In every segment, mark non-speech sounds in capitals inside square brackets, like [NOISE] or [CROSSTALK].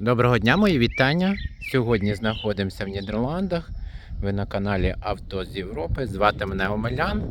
Доброго дня, мої вітання. Сьогодні знаходимося в Нідерландах. Ви на каналі Авто з Європи. Звати мене Омелян.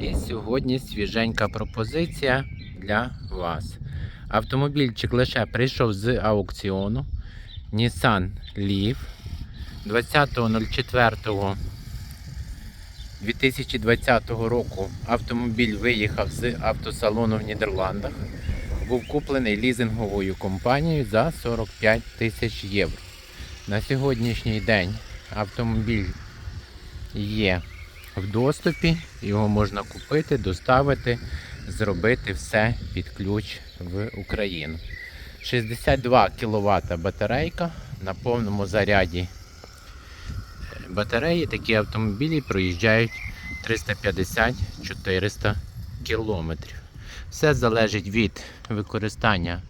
І сьогодні свіженька пропозиція для вас. Автомобільчик лише прийшов з аукціону. Nissan Leaf 20.04.2020 року автомобіль виїхав з автосалону в Нідерландах був куплений лізинговою компанією за 45 тисяч євро. На сьогоднішній день автомобіль є в доступі, його можна купити, доставити, зробити все під ключ в Україну. 62 кВт батарейка на повному заряді батареї такі автомобілі проїжджають 350-400 кілометрів. Все залежить від використання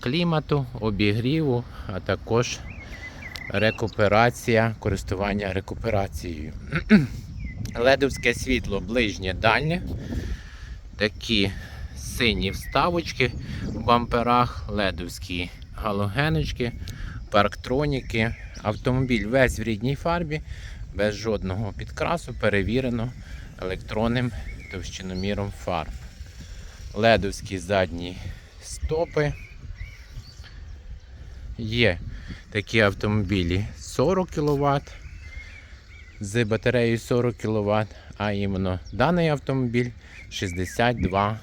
клімату, обігріву, а також рекуперація, користування рекуперацією. [CLEARS THROAT] Ледовське світло ближнє дальнє. Такі сині вставочки в бамперах, ледовські галогеночки, парктроніки. Автомобіль весь в рідній фарбі, без жодного підкрасу, перевірено електронним товщиноміром фарб ледовські задні стопи. Є такі автомобілі 40 кВт з батареєю 40 кВт, а іменно даний автомобіль 62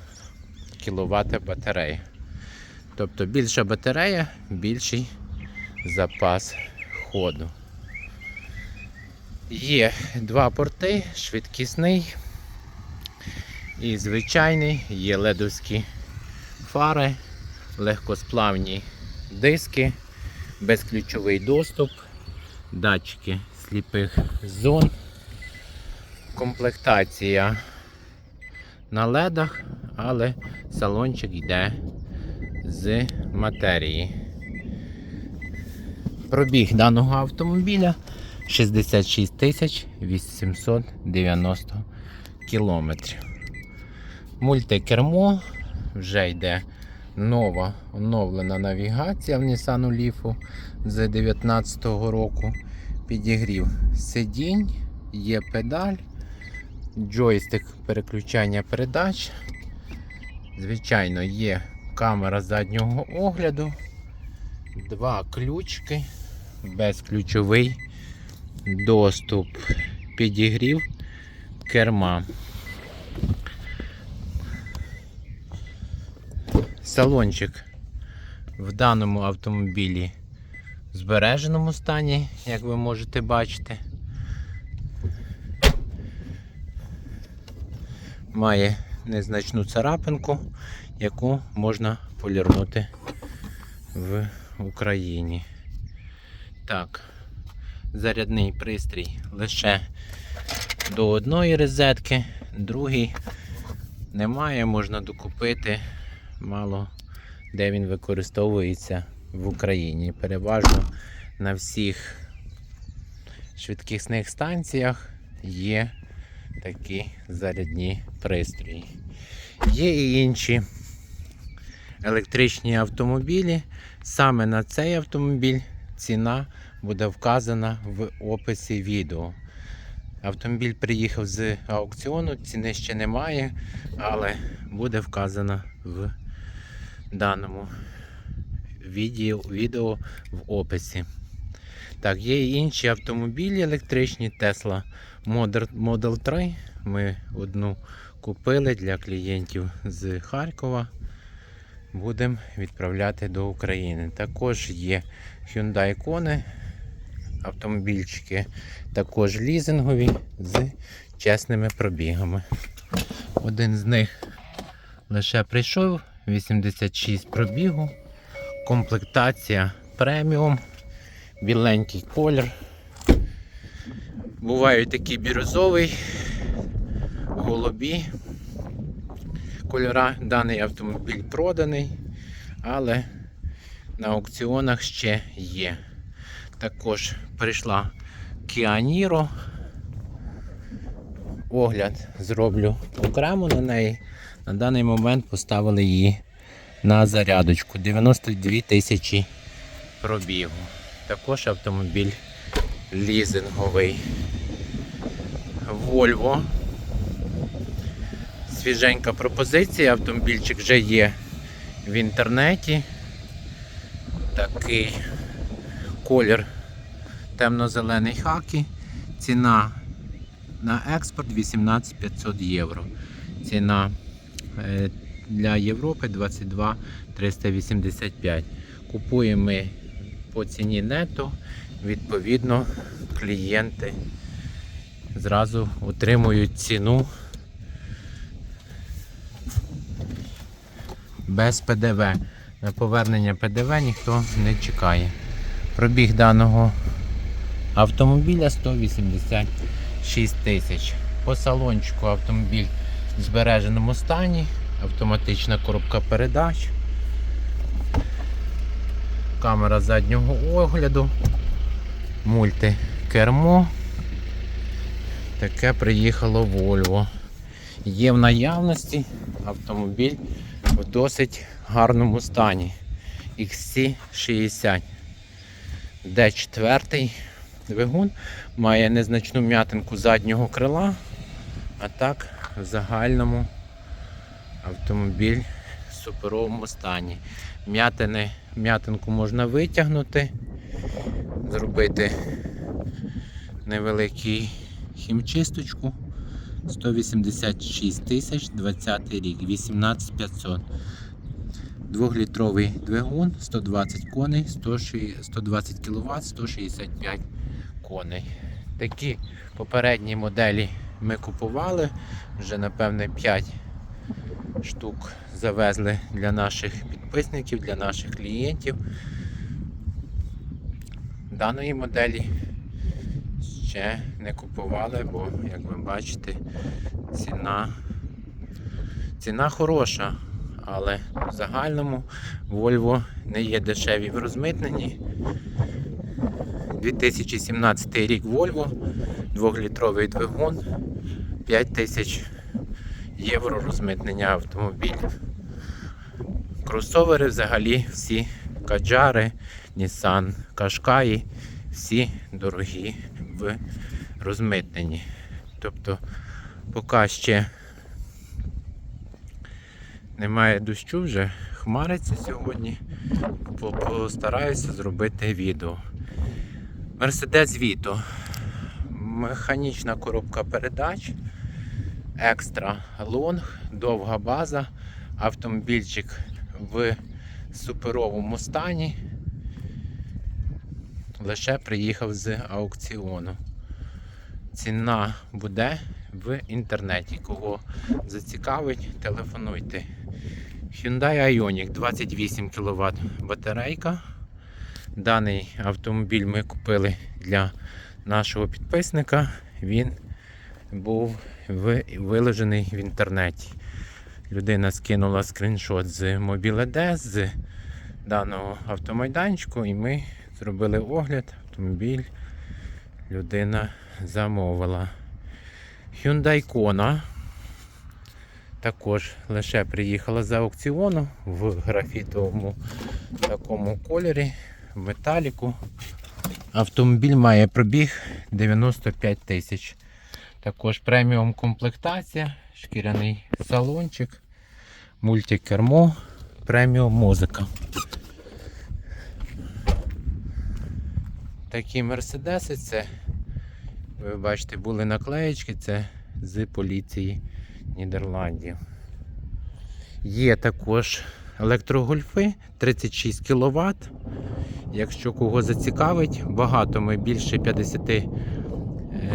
кВт батарея. Тобто більша батарея, більший запас ходу. Є два порти, швидкісний і звичайний, є ледовські фари, легкосплавні диски, безключовий доступ, датчики сліпих зон, комплектація на ледах, але салончик йде з матерії. Пробіг даного автомобіля 66 тисяч 890 кілометрів. Мультикермо, вже йде нова оновлена навігація в Nissan Leaf з 2019 року. Підігрів сидінь, є педаль, джойстик переключання передач. Звичайно, є камера заднього огляду, два ключки, безключовий доступ, підігрів керма. Салончик в даному автомобілі в збереженому стані, як ви можете бачити. Має незначну царапинку, яку можна полірнути в Україні. Так, зарядний пристрій лише до одної розетки, другий немає, можна докупити мало де він використовується в Україні. Переважно на всіх швидкісних станціях є такі зарядні пристрої. Є і інші електричні автомобілі. Саме на цей автомобіль ціна буде вказана в описі відео. Автомобіль приїхав з аукціону, ціни ще немає, але буде вказана в даному відео, в описі. Так, є і інші автомобілі електричні Tesla Model 3. Ми одну купили для клієнтів з Харкова. Будемо відправляти до України. Також є Hyundai Kona, автомобільчики, також лізингові з чесними пробігами. Один з них лише прийшов 86 пробігу, комплектація преміум, біленький колір. Бувають такі бірюзовий, голубі кольора. Даний автомобіль проданий, але на аукціонах ще є. Також прийшла Kia Niro. Огляд зроблю окремо на неї. На даний момент поставили її на зарядочку 92 тисячі пробігу. Також автомобіль лізинговий. Volvo. Свіженька пропозиція, автомобільчик вже є в інтернеті. Такий колір темно-зелений хакі. Ціна на експорт 18 500 євро. Ціна для Європи 22 385. Купуємо ми по ціні нето. Відповідно, клієнти зразу отримують ціну без ПДВ. На повернення ПДВ ніхто не чекає. Пробіг даного автомобіля 186 тисяч. По салончику автомобіль в збереженому стані, автоматична коробка передач, камера заднього огляду, мультикермо. Таке приїхало Volvo. Є в наявності автомобіль в досить гарному стані. XC60. D4 двигун має незначну м'ятинку заднього крила, а так загальному автомобіль в суперовому стані. М'ятини, м'ятинку можна витягнути, зробити невеликий хімчисточку. 186 тисяч 20 рік, 18500. Двохлітровий двигун, 120 коней, 120 кВт, 165 коней. Такі попередні моделі ми купували, вже напевне 5 штук завезли для наших підписників, для наших клієнтів. Даної моделі ще не купували, бо, як ви бачите, ціна, ціна хороша, але в загальному Volvo не є дешеві в розмитненні. 2017 рік Volvo, 2-літровий двигун, 5 тисяч євро розмитнення автомобілів. Кросовери взагалі всі каджари, Nissan Qashqai, всі дорогі в розмитненні. Тобто, поки ще немає дощу, вже хмариться сьогодні, постараюся зробити відео. Mercedes Vito. Механічна коробка передач, екстра лонг, довга база, автомобільчик в суперовому стані. Лише приїхав з аукціону. Ціна буде в інтернеті. Кого зацікавить, телефонуйте. Hyundai Ioniq 28 кВт батарейка. Даний автомобіль ми купили для нашого підписника. Він був виложений в інтернеті. Людина скинула скріншот з Mobile з даного автомайданчику, і ми зробили огляд. Автомобіль людина замовила. Hyundai Kona також лише приїхала з аукціону в графітовому такому кольорі, металіку. Автомобіль має пробіг 95 тисяч. Також преміум комплектація, шкіряний салончик, мультикермо, преміум музика. Такі мерседеси, це, ви бачите, були наклеєчки, це з поліції Нідерландів. Є також електрогольфи 36 кВт. Якщо кого зацікавить, багато ми більше 50 е,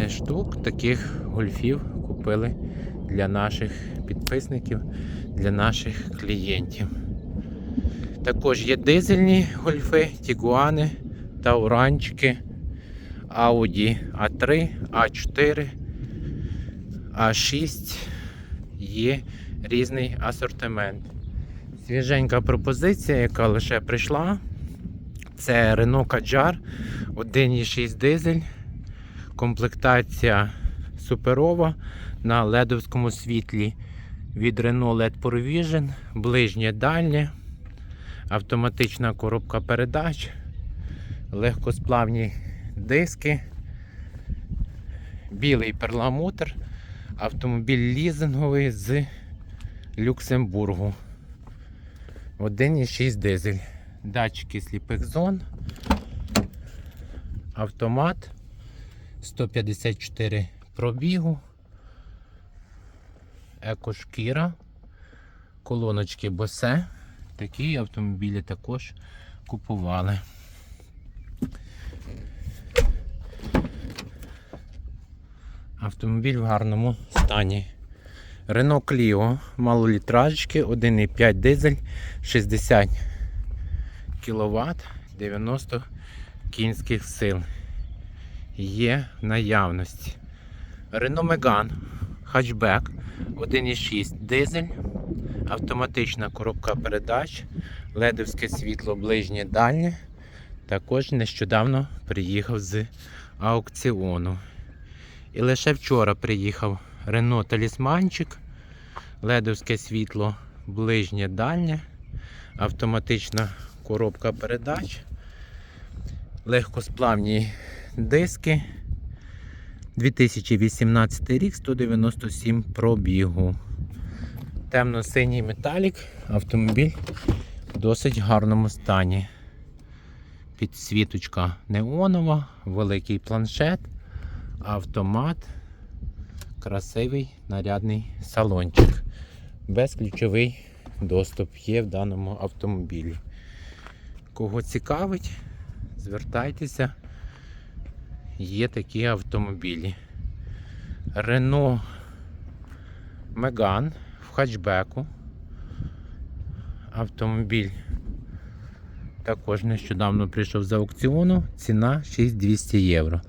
штук таких гольфів купили для наших підписників, для наших клієнтів. Також є дизельні гольфи, тігуани, тауранчики, Audi A3, A4, А6. Є різний асортимент. Свіженька пропозиція, яка лише прийшла. Це Renault Kadjar 1.6 дизель. Комплектація суперова на ледовському світлі від Renault LED Provision, ближнє дальнє, автоматична коробка передач, легкосплавні диски, білий перламутр, автомобіль лізинговий з Люксембургу. 1,6 дизель. Датчики сліпих зон. Автомат 154 пробігу. Екошкіра. Колоночки Босе. Такі автомобілі також купували. Автомобіль в гарному стані. Renault Clio, малолітражечки, 1,5 дизель, 60 кВт, 90 кінських сил. Є в наявності. Renault Megane, хатчбек, 1,6 дизель, автоматична коробка передач, ледовське світло ближнє дальнє. Також нещодавно приїхав з аукціону. І лише вчора приїхав Рено Талісманчик, ледовське світло ближнє дальнє, автоматична коробка передач, легкосплавні диски. 2018 рік 197 пробігу. Темно-синій металік, автомобіль в досить гарному стані. Підсвіточка неонова, великий планшет, автомат, красивий нарядний салончик. Безключовий доступ є в даному автомобілі. Кого цікавить, звертайтеся. Є такі автомобілі. Renault Megane в хатчбеку. Автомобіль також нещодавно прийшов з аукціону. Ціна 6200 євро.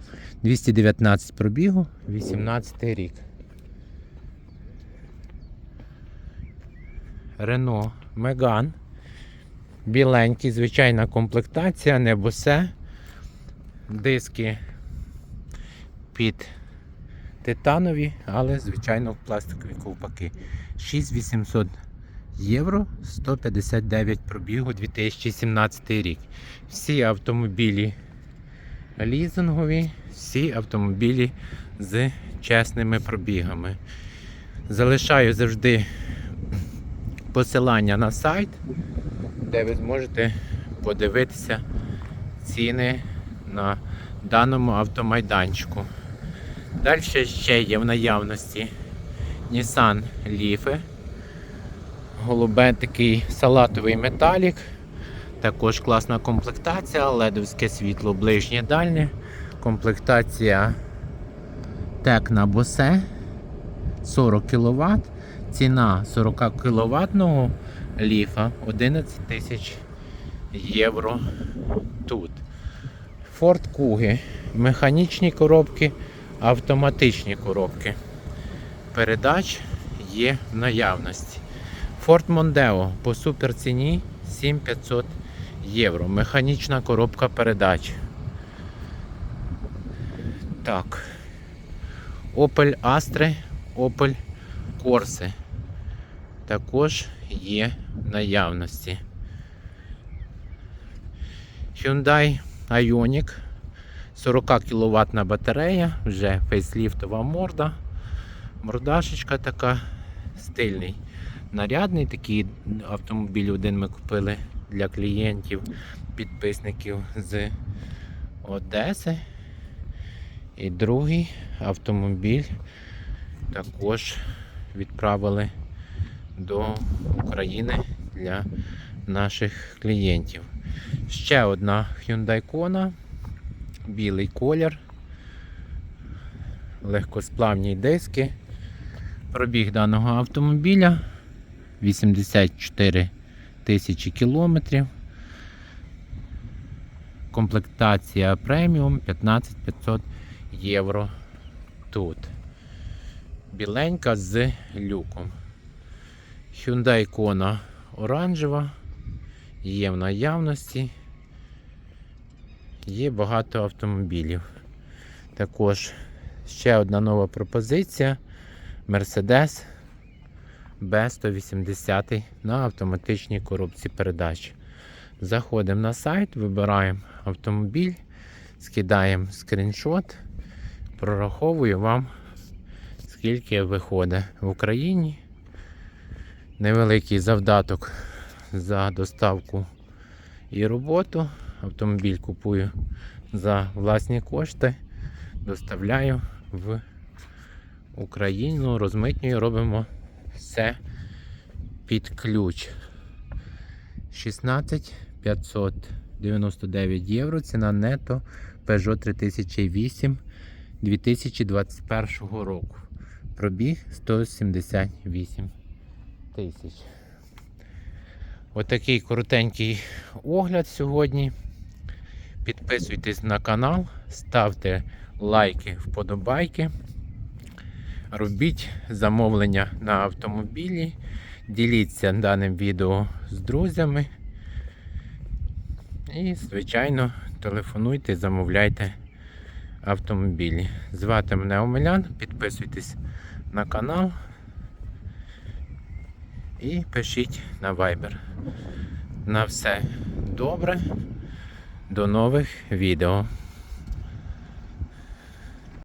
219 пробігу, 18 рік. Renault Megane. Біленький, звичайна комплектація, не босе. Диски під титанові, але звичайно пластикові ковпаки. 6800 євро 159 пробігу 2017 рік. Всі автомобілі лізингові, всі автомобілі з чесними пробігами. Залишаю завжди посилання на сайт, де ви зможете подивитися ціни на даному автомайданчику. Далі ще є в наявності Nissan Leaf. Голубе такий салатовий металік. Також класна комплектація, ледовське світло ближнє дальнє. Комплектація Tecna Bose 40 кВт. Ціна 40 кВт ліфа 11 тисяч євро тут. Ford Kuga, механічні коробки, автоматичні коробки. Передач є в наявності. Ford Mondeo по суперціні 7500 євро. Механічна коробка передач. Так. Opel Astra, Opel Corsa. Також є в наявності. Hyundai Ioniq 40 кВт батарея, вже фейсліфтова морда. Мордашечка така, стильний, нарядний такий автомобіль один ми купили для клієнтів, підписників з Одеси. І другий автомобіль також відправили до України для наших клієнтів. Ще одна Hyundai Kona, білий колір, легкосплавні диски. Пробіг даного автомобіля 84 тисячі кілометрів. Комплектація преміум 15500 євро тут. Біленька з люком. Hyundai Kona оранжева. Є в наявності. Є багато автомобілів. Також ще одна нова пропозиція. Mercedes B180 на автоматичній коробці передач. Заходимо на сайт, вибираємо автомобіль, скидаємо скріншот, прораховую вам, скільки виходить в Україні. Невеликий завдаток за доставку і роботу. Автомобіль купую за власні кошти, доставляю в Україну, розмитнюю, робимо все під ключ. 16 599 євро. Ціна нето Peugeot 3008 2021 року. Пробіг 178 тисяч. Отакий коротенький огляд сьогодні. Підписуйтесь на канал, ставте лайки, вподобайки. Робіть замовлення на автомобілі. Діліться даним відео з друзями. І, звичайно, телефонуйте, замовляйте автомобілі. Звати мене Омелян, підписуйтесь на канал і пишіть на Viber. На все добре. До нових відео.